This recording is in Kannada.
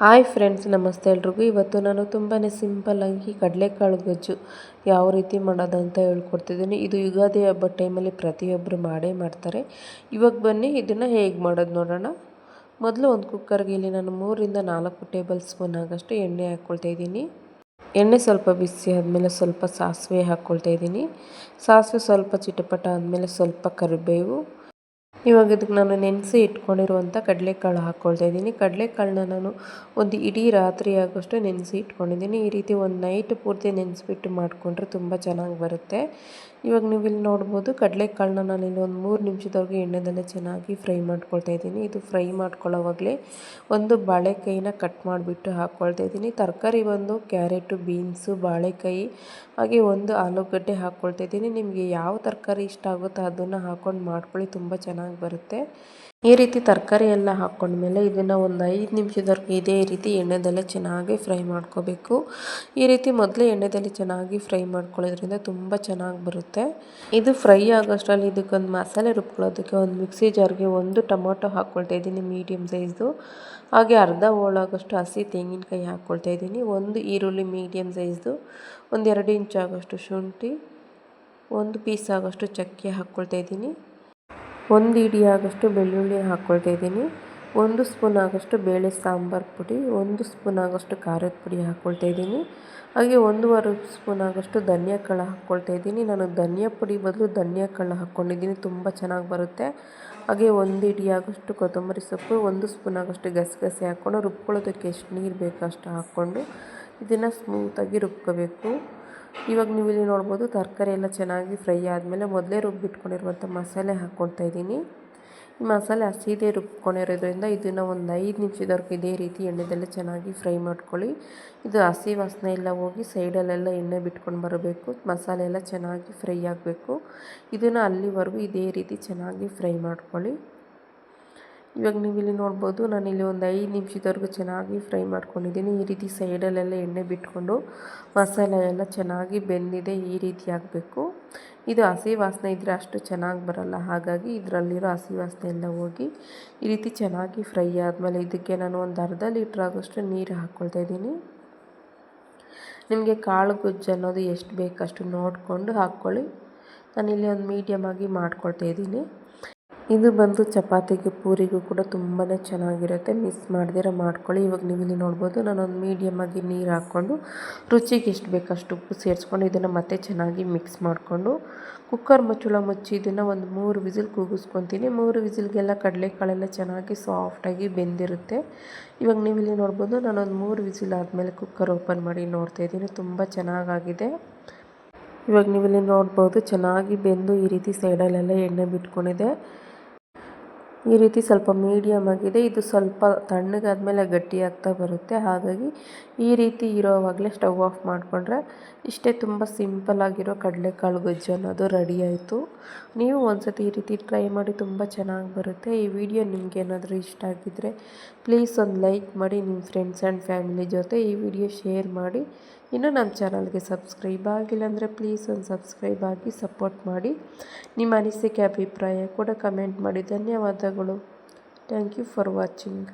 ಹಾಯ್ ಫ್ರೆಂಡ್ಸ್, ನಮಸ್ತೆ ಎಲ್ರಿಗೂ. ಇವತ್ತು ನಾನು ತುಂಬಾ ಸಿಂಪಲ್ಲಾಗಿ ಕಡಲೆಕಾಳು ಗೊಜ್ಜು ಯಾವ ರೀತಿ ಮಾಡೋದಂತ ಹೇಳ್ಕೊಡ್ತಿದ್ದೀನಿ. ಇದು ಯುಗಾದಿ ಹಬ್ಬದ ಟೈಮಲ್ಲಿ ಪ್ರತಿಯೊಬ್ಬರು ಮಾಡೇ ಮಾಡ್ತಾರೆ. ಇವಾಗ ಬನ್ನಿ, ಇದನ್ನು ಹೇಗೆ ಮಾಡೋದು ನೋಡೋಣ. ಮೊದಲು ಒಂದು ಕುಕ್ಕರ್ಗೆ ಇಲ್ಲಿ ನಾನು ಮೂರಿಂದ ನಾಲ್ಕು ಟೇಬಲ್ ಸ್ಪೂನ್ ಆಗಷ್ಟು ಎಣ್ಣೆ ಹಾಕ್ಕೊಳ್ತಾ ಇದ್ದೀನಿ. ಎಣ್ಣೆ ಸ್ವಲ್ಪ ಬಿಸಿ ಆದಮೇಲೆ ಸ್ವಲ್ಪ ಸಾಸಿವೆ ಹಾಕ್ಕೊಳ್ತಾ ಇದ್ದೀನಿ. ಸಾಸಿವೆ ಸ್ವಲ್ಪ ಚಿಟಪಟ ಆದಮೇಲೆ ಸ್ವಲ್ಪ ಕರಿಬೇವು. ಇವಾಗ ಇದಕ್ಕೆ ನಾನು ನೆನೆಸಿ ಇಟ್ಕೊಂಡಿರುವಂಥ ಕಡಲೆಕಾಳು ಹಾಕ್ಕೊಳ್ತಾ ಇದ್ದೀನಿ. ಕಡಲೆಕಾಳನ್ನ ನಾನು ಒಂದು ಇಡೀ ರಾತ್ರಿ ಆಗೋಷ್ಟು ನೆನೆಸಿ ಇಟ್ಕೊಂಡಿದ್ದೀನಿ. ಈ ರೀತಿ ಒಂದು ನೈಟ್ ಪೂರ್ತಿ ನೆನೆಸ್ಬಿಟ್ಟು ಮಾಡಿಕೊಂಡ್ರೆ ತುಂಬ ಚೆನ್ನಾಗಿ ಬರುತ್ತೆ. ಇವಾಗ ನೀವು ಇಲ್ಲಿ ನೋಡ್ಬೋದು ಕಡಲೆಕಾಳನ್ನ ನಾನು ಇಲ್ಲಿ ಒಂದು ಮೂರು ನಿಮಿಷದವರೆಗೆ ಎಣ್ಣೆದಲ್ಲೇ ಚೆನ್ನಾಗಿ ಫ್ರೈ ಮಾಡ್ಕೊಳ್ತಾ ಇದ್ದೀನಿ. ಇದು ಫ್ರೈ ಮಾಡ್ಕೊಳ್ಳೋವಾಗಲೇ ಒಂದು ಬಾಳೆಕಾಯಿನ ಕಟ್ ಮಾಡಿಬಿಟ್ಟು ಹಾಕ್ಕೊಳ್ತಾ ಇದ್ದೀನಿ. ತರಕಾರಿ ಬಂದು ಕ್ಯಾರೆಟು, ಬೀನ್ಸು, ಬಾಳೆಕಾಯಿ, ಹಾಗೆ ಒಂದು ಆಲೂಗಡ್ಡೆ ಹಾಕ್ಕೊಳ್ತಾ ಇದ್ದೀನಿ. ನಿಮಗೆ ಯಾವ ತರಕಾರಿ ಇಷ್ಟ ಆಗುತ್ತೋ ಅದನ್ನು ಹಾಕ್ಕೊಂಡು ಮಾಡ್ಕೊಳ್ಳಿ. ತುಂಬ ಚೆನ್ನಾಗಿ ಬರುತ್ತೆ. ಈ ರೀತಿ ತರಕಾರಿ ಎಲ್ಲ ಹಾಕ್ಕೊಂಡ್ಮೇಲೆ ಇದನ್ನು ಒಂದು ಐದು ನಿಮಿಷದವರೆಗೆ ಇದೇ ರೀತಿ ಎಣ್ಣೆದಲ್ಲೇ ಚೆನ್ನಾಗಿ ಫ್ರೈ ಮಾಡ್ಕೋಬೇಕು. ಈ ರೀತಿ ಮೊದಲೇ ಎಣ್ಣೆದಲ್ಲಿ ಚೆನ್ನಾಗಿ ಫ್ರೈ ಮಾಡ್ಕೊಳ್ಳೋದ್ರಿಂದ ತುಂಬ ಚೆನ್ನಾಗಿ ಬರುತ್ತೆ. ಇದು ಫ್ರೈ ಆಗೋಷ್ಟರಲ್ಲಿ ಇದಕ್ಕೊಂದು ಮಸಾಲೆ ರುಬ್ಕೊಳ್ಳೋದಕ್ಕೆ ಒಂದು ಮಿಕ್ಸಿ ಜಾರ್ಗೆ ಒಂದು ಟೊಮೊಟೊ ಹಾಕ್ಕೊಳ್ತಾ ಇದ್ದೀನಿ ಮೀಡಿಯಮ್ ಸೈಜ್ದು. ಹಾಗೆ ಅರ್ಧ ಹೋಳಾಗೋಷ್ಟು ಹಸಿ ತೆಂಗಿನಕಾಯಿ ಹಾಕ್ಕೊಳ್ತಾ ಇದ್ದೀನಿ. ಒಂದು ಈರುಳ್ಳಿ ಮೀಡಿಯಮ್ ಸೈಜ್ದು, ಒಂದು ಎರಡು ಇಂಚ್ ಆಗೋಷ್ಟು ಶುಂಠಿ, ಒಂದು ಪೀಸ್ ಆಗೋಷ್ಟು ಚಕ್ಕೆ ಹಾಕ್ಕೊಳ್ತಾ ಇದ್ದೀನಿ. ಒಂದು ಹಿಡಿಯಾಗಷ್ಟು ಬೆಳ್ಳುಳ್ಳಿ ಹಾಕ್ಕೊಳ್ತಾ ಇದ್ದೀನಿ. ಒಂದು ಸ್ಪೂನ್ ಆಗೋಷ್ಟು ಬೇಳೆ ಸಾಂಬಾರು ಪುಡಿ, ಒಂದು ಸ್ಪೂನ್ ಆಗೋಷ್ಟು ಖಾರದ ಪುಡಿ ಹಾಕ್ಕೊಳ್ತಾ ಇದ್ದೀನಿ. ಹಾಗೆ ಒಂದೂವರೆ ಸ್ಪೂನ್ ಆಗೋಷ್ಟು ಧನಿಯಾ ಕಾಳು ಹಾಕ್ಕೊಳ್ತಾ ಇದ್ದೀನಿ. ನಾನು ಧನಿಯಾ ಪುಡಿ ಬದಲು ಧನಿಯಾ ಕಾಳು ಹಾಕ್ಕೊಂಡಿದ್ದೀನಿ ತುಂಬ ಚೆನ್ನಾಗಿ ಬರುತ್ತೆ. ಹಾಗೆ ಒಂದು ಇಡಿ ಆಗೋಷ್ಟು ಕೊತ್ತಂಬರಿ ಸೊಪ್ಪು, ಒಂದು ಸ್ಪೂನ್ ಆಗೋಷ್ಟು ಗಸಗಸೆ ಹಾಕ್ಕೊಂಡು ರುಬ್ಕೊಳ್ಳೋದಕ್ಕೆ ಎಷ್ಟು ನೀರು ಬೇಕೋ ಅಷ್ಟು ಹಾಕ್ಕೊಂಡು ಇದನ್ನು ಸ್ಮೂತಾಗಿ ರುಬ್ಕೋಬೇಕು. ಇವಾಗ ನೀವು ಇಲ್ಲಿ ನೋಡ್ಬೋದು ತರಕಾರಿ ಎಲ್ಲ ಚೆನ್ನಾಗಿ ಫ್ರೈ ಆದಮೇಲೆ ಮೊದಲೇ ರುಬ್ಬಿಟ್ಕೊಂಡಿರುವಂಥ ಮಸಾಲೆ ಹಾಕ್ಕೊಳ್ತಾ ಇದ್ದೀನಿ. ಈ ಮಸಾಲೆ ಹಸಿದೇ ರುಬ್ಕೊಂಡಿರೋದ್ರಿಂದ ಇದನ್ನು ಒಂದು ಐದು ನಿಮಿಷದವರೆಗೂ ಇದೇ ರೀತಿ ಎಣ್ಣೆದಲ್ಲೇ ಚೆನ್ನಾಗಿ ಫ್ರೈ ಮಾಡ್ಕೊಳ್ಳಿ. ಇದು ಹಸಿ ವಾಸನೆ ಎಲ್ಲ ಹೋಗಿ ಸೈಡಲ್ಲೆಲ್ಲ ಎಣ್ಣೆ ಬಿಟ್ಕೊಂಡು ಬರಬೇಕು. ಮಸಾಲೆ ಎಲ್ಲ ಚೆನ್ನಾಗಿ ಫ್ರೈ ಆಗಬೇಕು. ಇದನ್ನು ಅಲ್ಲಿವರೆಗೂ ಇದೇ ರೀತಿ ಚೆನ್ನಾಗಿ ಫ್ರೈ ಮಾಡ್ಕೊಳ್ಳಿ. ಇವಾಗ ನೀವು ಇಲ್ಲಿ ನೋಡ್ಬೋದು, ನಾನಿಲ್ಲಿ ಒಂದು ಐದು ನಿಮಿಷದವರೆಗೂ ಚೆನ್ನಾಗಿ ಫ್ರೈ ಮಾಡ್ಕೊಂಡಿದ್ದೀನಿ. ಈ ರೀತಿ ಸೈಡಲ್ಲೆಲ್ಲ ಎಣ್ಣೆ ಬಿಟ್ಕೊಂಡು ಮಸಾಲೆ ಎಲ್ಲ ಚೆನ್ನಾಗಿ ಬೆಂದಿದೆ, ಈ ರೀತಿ ಆಗಬೇಕು ಇದು ಹಸಿ ವಾಸನೆ ಇದ್ದರೆ ಅಷ್ಟು ಚೆನ್ನಾಗಿ ಬರಲ್ಲ. ಹಾಗಾಗಿ ಇದರಲ್ಲಿರೋ ಹಸಿ ವಾಸನೆ ಎಲ್ಲ ಹೋಗಿ ಈ ರೀತಿ ಚೆನ್ನಾಗಿ ಫ್ರೈ ಆದಮೇಲೆ ಇದಕ್ಕೆ ನಾನು ಒಂದು ಅರ್ಧ ಲೀಟ್ರ್ ಆಗೋಷ್ಟು ನೀರು ಹಾಕ್ಕೊಳ್ತಾ ಇದ್ದೀನಿ. ನಿಮಗೆ ಕಾಳು ಗೊಜ್ಜು ಅನ್ನೋದು ಎಷ್ಟು ಬೇಕಷ್ಟು ನೋಡಿಕೊಂಡು ಹಾಕ್ಕೊಳ್ಳಿ. ನಾನಿಲ್ಲಿ ಒಂದು ಮೀಡಿಯಮ್ ಆಗಿ ಮಾಡ್ಕೊಳ್ತಾ ಇದ್ದೀನಿ. ಇದು ಬಂದು ಚಪಾತಿಗೆ ಪೂರಿಗೂ ಕೂಡ ತುಂಬಾ ಚೆನ್ನಾಗಿರುತ್ತೆ. ಮಿಸ್ ಮಾಡ್ದಿರ ಮಾಡ್ಕೊಳ್ಳಿ. ಇವಾಗ ನೀವು ಇಲ್ಲಿ ನೋಡ್ಬೋದು, ನಾನೊಂದು ಮೀಡಿಯಮ್ ಆಗಿ ನೀರು ಹಾಕ್ಕೊಂಡು ರುಚಿಗೆ ಎಷ್ಟು ಬೇಕಷ್ಟು ಉಪ್ಪು ಸೇರಿಸ್ಕೊಂಡು ಇದನ್ನು ಮತ್ತೆ ಚೆನ್ನಾಗಿ ಮಿಕ್ಸ್ ಮಾಡಿಕೊಂಡು ಕುಕ್ಕರ್ ಮುಚ್ಚುಳ ಮುಚ್ಚಿ ಇದನ್ನು ಒಂದು ಮೂರು ವಿಸಿಲ್ ಕೂಗಿಸ್ಕೊತೀನಿ ಮೂರು ವಿಸಿಲ್ಗೆಲ್ಲ ಕಡಲೆಕಾಳೆಲ್ಲ ಚೆನ್ನಾಗಿ ಸಾಫ್ಟಾಗಿ ಬೆಂದಿರುತ್ತೆ. ಇವಾಗ ನೀವು ಇಲ್ಲಿ ನೋಡ್ಬೋದು, ನಾನೊಂದು ಮೂರು ವಿಸಿಲ್ ಆದಮೇಲೆ ಕುಕ್ಕರ್ ಓಪನ್ ಮಾಡಿ ನೋಡ್ತಾ ಇದ್ದೀನಿ. ತುಂಬ ಚೆನ್ನಾಗಾಗಿದೆ. ಇವಾಗ ನೀವು ಇಲ್ಲಿ ನೋಡ್ಬೋದು, ಚೆನ್ನಾಗಿ ಬೆಂದು ಈ ರೀತಿ ಸೈಡಲ್ಲೆಲ್ಲ ಎಣ್ಣೆ ಬಿಟ್ಕೊಂಡಿದೆ. ಈ ರೀತಿ ಸ್ವಲ್ಪ ಮೀಡಿಯಮ್ ಆಗಿದೆ. ಇದು ಸ್ವಲ್ಪ ತಣ್ಣಗಾದ್ಮೇಲೆ ಗಟ್ಟಿ ಆಗ್ತಾ ಬರುತ್ತೆ. ಹಾಗಾಗಿ ಈ ರೀತಿ ಇರೋವಾಗಲೇ ಸ್ಟವ್ ಆಫ್ ಮಾಡಿಕೊಂಡ್ರೆ ಇಷ್ಟೇ ತುಂಬ ಸಿಂಪಲ್ಲಾಗಿರೋ ಕಡಲೆಕಾಳು ಗೊಜ್ಜು ಅನ್ನೋದು ರೆಡಿ ಆಯಿತು. ನೀವು ಒಂದ್ಸತಿ ಈ ರೀತಿ ಟ್ರೈ ಮಾಡಿ ತುಂಬ ಚೆನ್ನಾಗಿ ಬರುತ್ತೆ. ಈ ವಿಡಿಯೋ ನಿಮ್ಗೆ ಏನಾದರೂ ಇಷ್ಟ ಆಗಿದ್ದರೆ ಪ್ಲೀಸ್ ಒಂದು ಲೈಕ್ ಮಾಡಿ ನಿಮ್ಮ ಫ್ರೆಂಡ್ಸ್ ಆ್ಯಂಡ್ ಫ್ಯಾಮಿಲಿ ಜೊತೆ ಈ ವಿಡಿಯೋ ಶೇರ್ ಮಾಡಿ. ಇನ್ನೂ ನಮ್ಮ ಚಾನಲ್ಗೆ ಸಬ್ಸ್ಕ್ರೈಬ್ ಆಗಿಲ್ಲ ಅಂದರೆ ಪ್ಲೀಸ್ ಒಂದು ಸಬ್ಸ್ಕ್ರೈಬ್ ಆಗಿ ಸಪೋರ್ಟ್ ಮಾಡಿ. ನಿಮ್ಮ ಅನಿಸಿಕೆ, ಅಭಿಪ್ರಾಯ ಕೂಡ ಕಮೆಂಟ್ ಮಾಡಿ. ಧನ್ಯವಾದಗಳು ಥ್ಯಾಂಕ್ ಯು ಫಾರ್ ವಾಚಿಂಗ್